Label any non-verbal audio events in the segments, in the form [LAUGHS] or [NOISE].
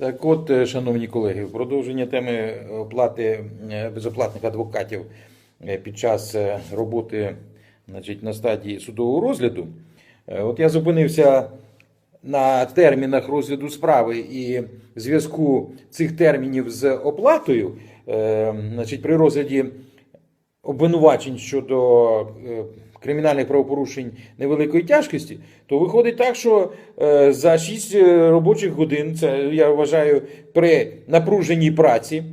Так от, е, шановні колеги, в продовження теми оплати е, безоплатних адвокатів е, під час роботи значить, на стадії судового розгляду. От я зупинився на термінах розгляду справи і зв'язку цих термінів з оплатою, значить, при розгляді обвинувачень щодо е, кримінальних правопорушень невеликої тяжкості, то виходить так, що е, за 6 робочих годин, це я вважаю, при напруженій праці.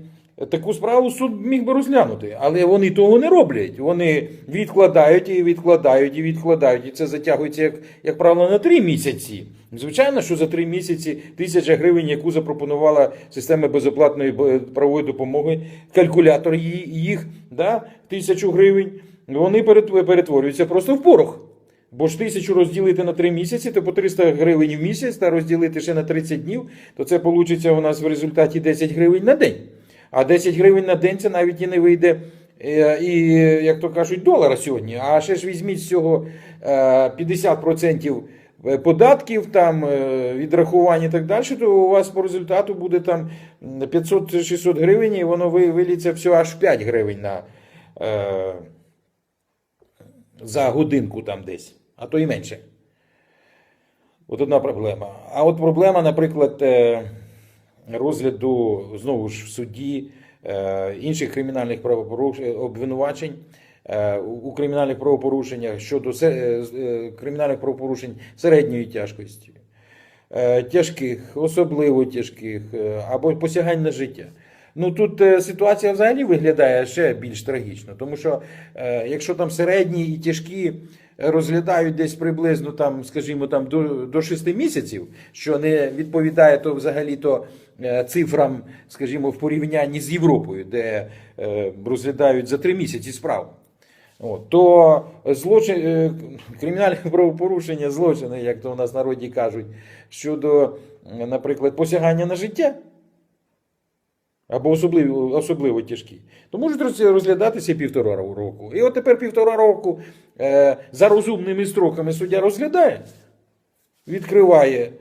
Таку справу суд міг би розглянути, але вони того не роблять. Вони відкладають і відкладають і відкладають. І це затягується, як, як правило, на три місяці. Звичайно, що за три місяці тисяча гривень, яку запропонувала система безоплатної правової допомоги, калькулятор їх, да, тисячу гривень, вони перет- перетворюються просто в порох. Бо ж тисячу розділити на 3 місяці, то по 300 гривень в місяць, та розділити ще на 30 днів, то це вийде у нас в результаті 10 гривень на день. А 10 гривень на день це навіть і не вийде, е, і, як то кажуть, долара сьогодні. А ще ж візьміть з цього е, 50% податків, там, е, відрахувань і так далі, то у вас по результату буде там 500-600 гривень, і воно ви- виліться всього аж 5 гривень на. Е, за годинку там десь, а то і менше. От одна проблема. А от проблема, наприклад, е, розгляду знову ж в суді е, інших кримінальних правопорушень, обвинувачень е, у кримінальних правопорушеннях щодо е, е, кримінальних правопорушень середньої тяжкості, е, тяжких, особливо тяжких, е, або посягань на життя. Ну тут е, ситуація взагалі виглядає ще більш трагічно, тому що е, якщо там середні і тяжкі розглядають десь приблизно там, скажімо, там до, до 6 місяців, що не відповідає то взагалі то е, цифрам, скажімо, в порівнянні з Європою, де е, розглядають за 3 місяці справу. От, то злочин, е, кримінальне [LAUGHS] правопорушення, злочини, як то у нас народі кажуть, щодо, наприклад, посягання на життя або особливо, особливо тяжкі, то можуть розглядатися півтора року. І от тепер півтора року е, за розумними строками суддя розглядає, відкриває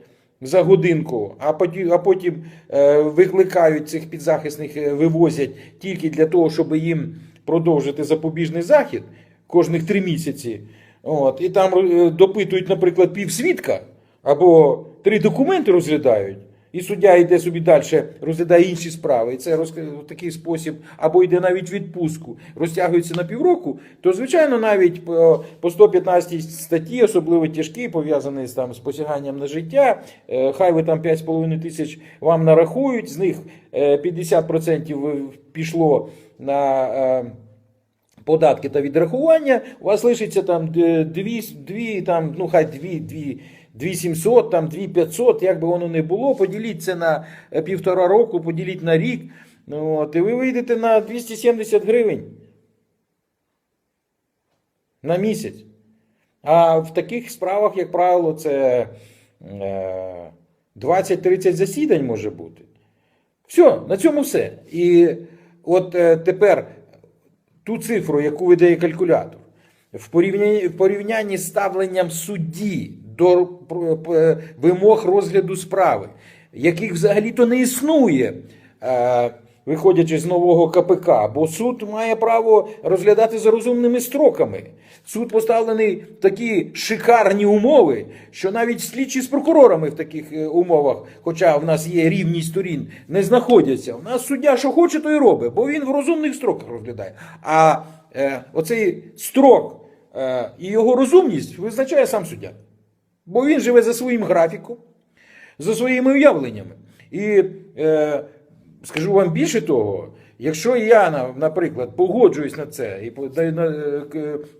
за годинку, а потім, а потім е, викликають цих підзахисних, е, вивозять тільки для того, щоб їм продовжити запобіжний захід кожних три місяці. От, і там е, допитують, наприклад, півсвідка або три документи розглядають. І суддя йде собі далі, розглядає інші справи. І це в такий спосіб, або йде навіть відпустку, розтягується на півроку, то, звичайно, навіть по, по 115 статті, особливо тяжкі, пов'язані з, там, з посяганням на життя, е, хай ви там 5,5 тисяч вам нарахують, з них е, 50% пішло на. е, податки та відрахування, у вас лишиться там дві, дві там, ну хай дві, дві, дві 700, там дві 500, як би воно не було, поділіть це на е, півтора року, поділіть на рік, ну, от, і ви вийдете на 270 гривень на місяць. А в таких справах, як правило, це е, 20-30 засідань може бути. Все, на цьому все. І от е, тепер ту цифру, яку видає калькулятор, в порівнянні, в порівнянні з ставленням судді до про- вимог розгляду справи, яких взагалі-то не існує, е, виходячи з нового КПК, бо суд має право розглядати за розумними строками. Суд поставлений в такі шикарні умови, що навіть слідчі з прокурорами в таких е, умовах, хоча в нас є рівність сторін, не знаходяться. У нас суддя, що хоче, то і робить, бо він в розумних строках розглядає. А е, оцей строк е, і його розумність визначає сам суддя. Бо він живе за своїм графіком, за своїми уявленнями. І е, скажу вам більше того, якщо я, наприклад, погоджуюсь на це і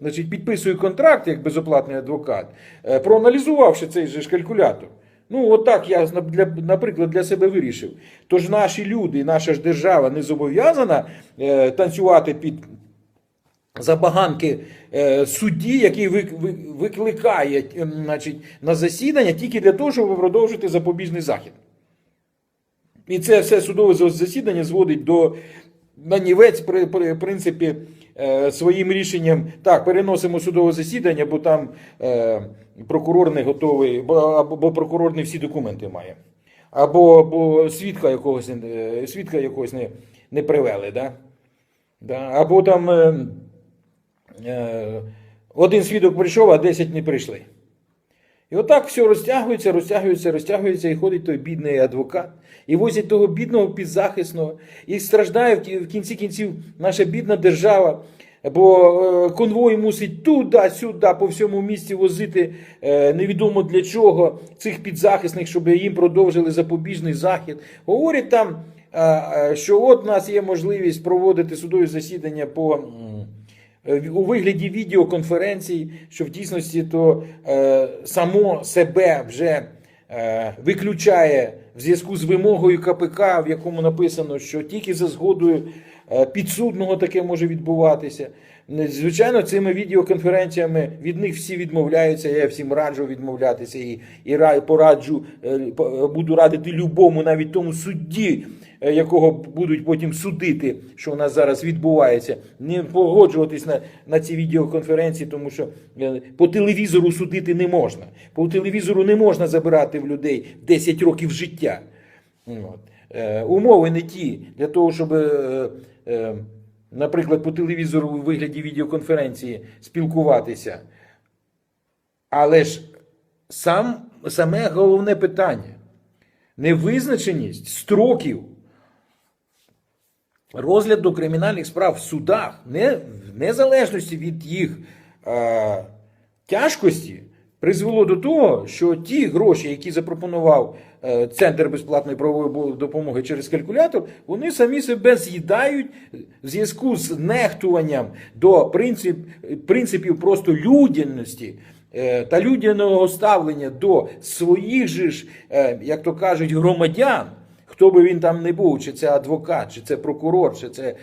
значить, підписую контракт як безоплатний адвокат, е, проаналізувавши цей же ж калькулятор. Ну, отак я для, наприклад, для себе вирішив. Тож наші люди, наша ж держава не зобов'язана е, танцювати під забаганки е, судді, який викликає ем, значить, на засідання тільки для того, щоб продовжити запобіжний захід. І це все судове засідання зводить до нанівець, при, при принципі, е, своїм рішенням так, переносимо судове засідання, бо там е, прокурор не готовий, бо, або бо прокурор не всі документи має. або, або свідка якогось, е, свідка якогось не, не привели. Да? Да? Або там е, один свідок прийшов, а 10 не прийшли. І отак все розтягується, розтягується, розтягується, і ходить той бідний адвокат, і возять того бідного підзахисного, і страждає в кінці кінців наша бідна держава. Бо е, конвой мусить туди-сюди, по всьому місті возити е, невідомо для чого цих підзахисних, щоб їм продовжили запобіжний захід. Говорять там, е, е, що от у нас є можливість проводити судові засідання по. Е, у вигляді відеоконференцій, що в дійсності то е, само себе вже е, виключає в зв'язку з вимогою КПК, в якому написано, що тільки за згодою підсудного таке може відбуватися. Звичайно, цими відеоконференціями від них всі відмовляються. Я всім раджу відмовлятися і, і пораджу, е, буду радити любому, навіть тому судді, е, якого будуть потім судити, що у нас зараз відбувається, не погоджуватись на, на ці відеоконференції, тому що е, по телевізору судити не можна. По телевізору не можна забирати в людей 10 років життя. От. Е, умови не ті для того, щоб, е, е, наприклад, по телевізору у вигляді відеоконференції спілкуватися. Але ж сам, саме головне питання невизначеність строків розгляду кримінальних справ в судах, не, в незалежності від їх е, тяжкості, призвело до того, що ті гроші, які запропонував е, Центр безплатної правової допомоги через калькулятор, вони самі себе з'їдають в зв'язку з нехтуванням до принцип, принципів просто людяності. е, Та людяного ставлення до своїх же ж, е, як то кажуть, громадян, хто би він там не був, чи це адвокат, чи це прокурор, чи це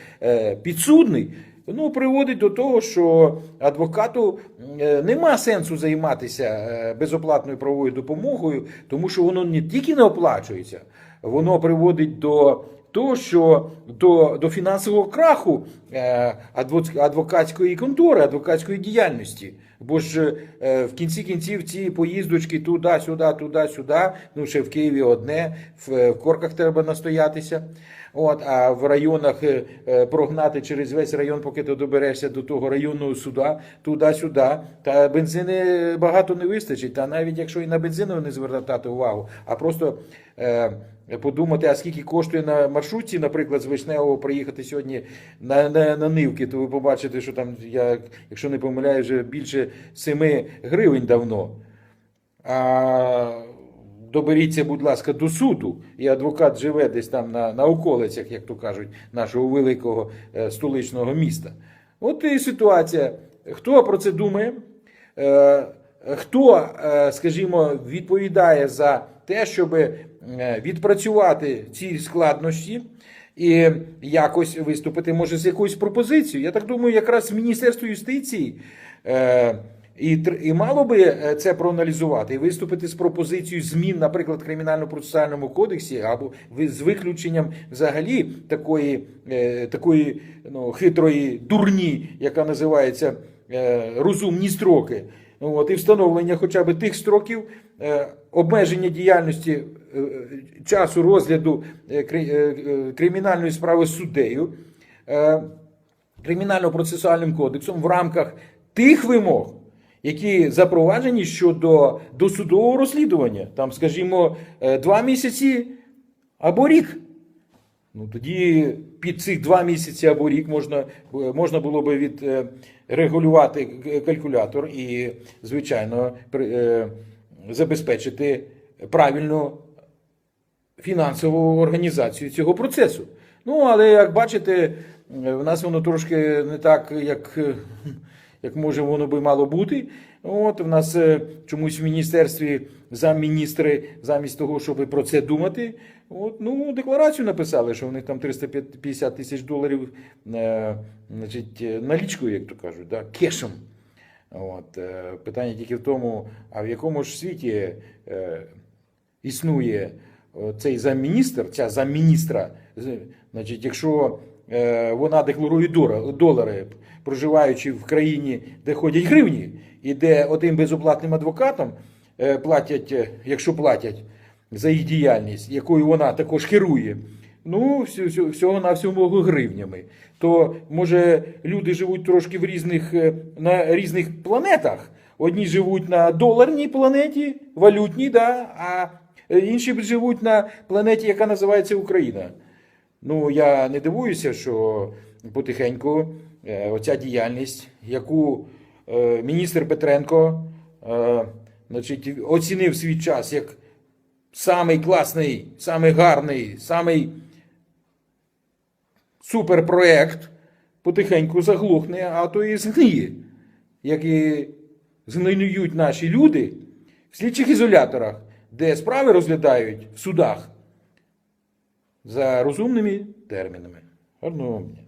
підсудний, ну, приводить до того, що адвокату е, нема сенсу займатися е, безоплатною правовою допомогою, тому що воно не тільки не оплачується, воно приводить до того, що до, до фінансового краху е, адвокатської контори, адвокатської діяльності. Бо ж е, в кінці кінців ці поїздочки туди-сюди, туди-сюди, ну ще в Києві одне, в, в корках треба настоятися. От, а в районах е, е, прогнати через весь район, поки ти доберешся до того районного суда, туди-сюди. Та бензини багато не вистачить. Та навіть якщо і на бензину не звертати увагу, а просто е, подумати, а скільки коштує на маршрутці, наприклад, з Вишневого приїхати сьогодні на, на, на Нивки, то ви побачите, що там, я, якщо не помиляю, вже більше 7 гривень давно. А доберіться, будь ласка, до суду, і адвокат живе десь там на, на околицях, як то кажуть, нашого великого е, столичного міста. От і ситуація. Хто про це думає? Е, Хто, е, скажімо, відповідає за те, щоб е, відпрацювати ці складнощі і якось виступити, може, з якоюсь пропозицією? Я так думаю, якраз Міністерство юстиції. е, і, і мало би е, це проаналізувати і виступити з пропозицією змін, наприклад, в кримінально-процесуальному кодексі, або з виключенням взагалі такої, е, такої ну, хитрої дурні, яка називається е, розумні строки. От, і встановлення хоча б тих строків, е, обмеження діяльності е, часу розгляду е, е, е, кримінальної справи суддею. Е, кримінально-процесуальним кодексом в рамках тих вимог, які запроваджені щодо досудового розслідування, там, скажімо, е, два місяці або рік. Ну тоді під цих два місяці або рік можна, е, можна було би відрегулювати калькулятор і, звичайно, е, забезпечити правильну фінансову організацію цього процесу. Ну, але як бачите, в нас воно трошки не так, як, як може воно би мало бути. От в нас е, чомусь в міністерстві замміністри, замість того, щоб про це думати, от, ну, декларацію написали, що в них там 350 тисяч доларів е, значить, е, налічкою, як то кажуть, да, кешем. От, питання тільки в тому, а в якому ж світі е, існує цей замміністр, ця замміністра, значить, якщо е, вона декларує долари, проживаючи в країні, де ходять гривні, і де одним безоплатним адвокатом е, платять, е, якщо платять, за їх діяльність, якою вона також керує, ну, всього, на всьому гривнями. То може люди живуть трошки в різних, е, на різних планетах. Одні живуть на доларній планеті, валютній, да, а інші живуть на планеті, яка називається Україна. Ну, я не дивуюся, що потихеньку е, оця діяльність, яку е, міністр Петренко е, значить, оцінив свій час як самий класний, самий гарний, самий суперпроект, потихеньку заглухне, а то і згниє, як і згниють наші люди в слідчих ізоляторах, де справи розглядають в судах за розумними термінами. Гарного мені.